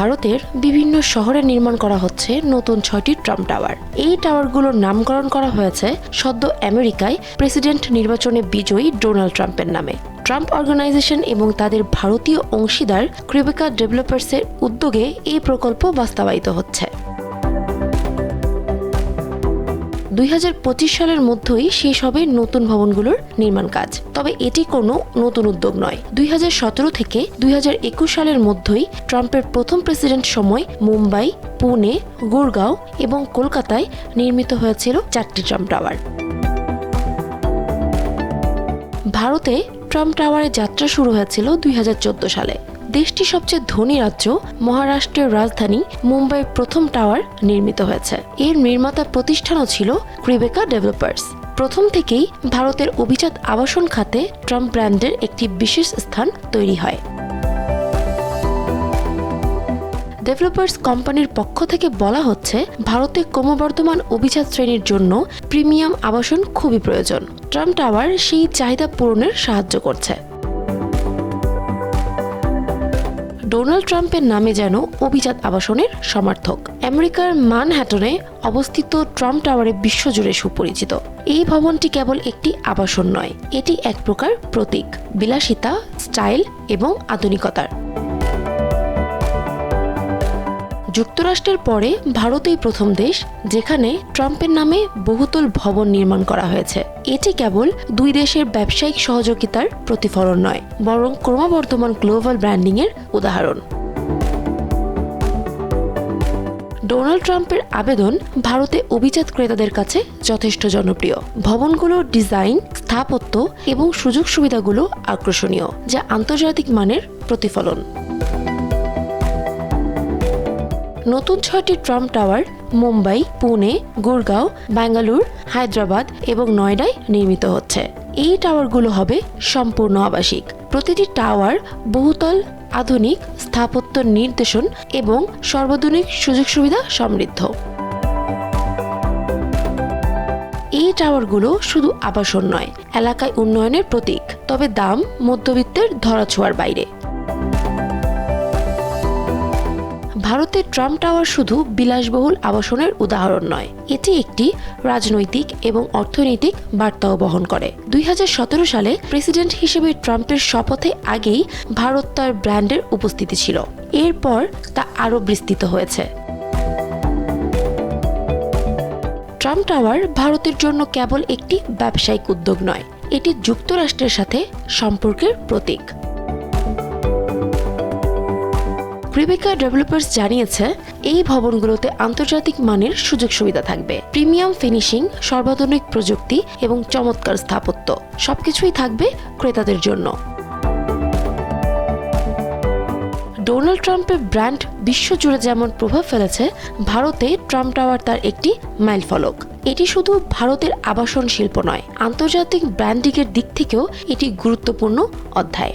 ভারতের বিভিন্ন শহরে নির্মাণ করা হচ্ছে নতুন ছয়টি ট্রাম্প টাওয়ার। এই টাওয়ারগুলোর নামকরণ করা হয়েছে সদ্য আমেরিকায় প্রেসিডেন্ট নির্বাচনে বিজয়ী ডোনাল্ড ট্রাম্পের নামে। ট্রাম্প অর্গানাইজেশন এবং তাদের ভারতীয় অংশীদার ক্রিবেকা ডেভেলপার্সের উদ্যোগে এই প্রকল্প বাস্তবায়িত হচ্ছে। দুই হাজার পঁচিশ সালের মধ্যেই শেষ হবে নতুন ভবনগুলোর নির্মাণ কাজ। তবে এটি কোনো নতুন উদ্যোগ নয়। দুই থেকে দুই হাজার একুশ সালের মধ্যেই ট্রাম্পের প্রথম প্রেসিডেন্ট সময় মুম্বাই, পুনে, গুরগাঁও এবং কলকাতায় নির্মিত হয়েছিল চারটি ট্রাম্প টাওয়ার। ভারতে ট্রাম্প টাওয়ারের যাত্রা শুরু হয়েছিল দুই হাজার চোদ্দ সালে। দেশটি সবচেয়ে ধনী রাজ্য, মহারাষ্ট্রের রাজধানী মুম্বাইয়ের প্রথম টাওয়ার নির্মিত হয়েছে। এর নির্মাতা প্রতিষ্ঠানও ছিল ক্রিবেকা ডেভেলপার্স। প্রথম থেকেই ভারতের অভিজাত আবাসন খাতে ট্রাম্প ব্র্যান্ডের একটি বিশেষ স্থান তৈরি হয়। ডেভেলপার্স কোম্পানির পক্ষ থেকে বলা হচ্ছে, ভারতে ক্রমবর্ধমান অভিজাত শ্রেণির জন্য প্রিমিয়াম আবাসন খুবই প্রয়োজন। ট্রাম্প টাওয়ার সেই চাহিদা পূরণের সাহায্য করছে। ডোনাল্ড ট্রাম্পের নামে যেন অভিজাত আবাসনের সমর্থক। আমেরিকার মানহ্যাটনে অবস্থিত ট্রাম্প টাওয়ারে বিশ্বজুড়ে সুপরিচিত। এই ভবনটি কেবল একটি আবাসন নয়, এটি এক প্রকার প্রতীক, বিলাসিতা, স্টাইল এবং আধুনিকতার। যুক্তরাষ্ট্রের পরে ভারতই প্রথম দেশ যেখানে ট্রাম্পের নামে বহুতল ভবন নির্মাণ করা হয়েছে। এটি কেবল দুই দেশের ব্যবসায়িক সহযোগিতার প্রতিফলন নয়, বরং ক্রমবর্ধমান গ্লোবাল ব্র্যান্ডিং এর উদাহরণ। ডোনাল্ড ট্রাম্পের আবেদন ভারতে অভিজাত ক্রেতাদের কাছে যথেষ্ট জনপ্রিয়। ভবনগুলোর ডিজাইন, স্থাপত্য এবং সুযোগ সুবিধাগুলো আকর্ষণীয়, যা আন্তর্জাতিক মানের প্রতিফলন। নতুন ছয়টি ট্রাম্প টাওয়ার মুম্বাই, পুনে, গুরগাঁও বেঙ্গালুর হায়দ্রাবাদ এবং নয়ডায় নির্মিত হচ্ছে। এই টাওয়ারগুলো হবে সম্পূর্ণ আবাসিক। প্রতিটি টাওয়ার বহুতল, আধুনিক, স্থাপত্য নির্দেশন এবং সর্বাধুনিক সুযোগ সুবিধা সমৃদ্ধ। এই টাওয়ারগুলো শুধু আবাসন নয়, এলাকায় উন্নয়নের প্রতীক, তবে দাম মধ্যবিত্তের ধরাছোঁয়ার বাইরে। ভারতের ট্রাম্প টাওয়ার শুধু বিলাসবহুল আবাসনের উদাহরণ নয়, এটি একটি রাজনৈতিক এবং অর্থনৈতিক বার্তাও বহন করে। দুই হাজার সতেরো সালে প্রেসিডেন্ট হিসেবে ট্রাম্পের শপথে আগেই ভারত তার ব্র্যান্ডের উপস্থিতি ছিল। এরপর তা আরও বিস্তৃত হয়েছে। ট্রাম্প টাওয়ার ভারতের জন্য কেবল একটি ব্যবসায়িক উদ্যোগ নয়, এটি যুক্তরাষ্ট্রের সাথে সম্পর্কের প্রতীক। ক্রিবেকা ডেভেলপার্স জানিয়েছে, এই ভবনগুলোতে আন্তর্জাতিক মানের সুযোগ সুবিধা থাকবে। প্রিমিয়াম ফিনিশিং, সর্বাধুনিক প্রযুক্তি এবং চমৎকার স্থাপত্য। সবকিছুই থাকবে ক্রেতাদের জন্য। ডোনাল্ড ট্রাম্পের ব্র্যান্ড বিশ্বজুড়ে যেমন প্রভাব ফেলেছে, ভারতে ট্রাম্প টাওয়ার তার একটি মাইলফলক এটি শুধু ভারতের আবাসন শিল্প নয়, আন্তর্জাতিক ব্র্যান্ডিংয়ের দিক থেকেও এটি গুরুত্বপূর্ণ অধ্যায়।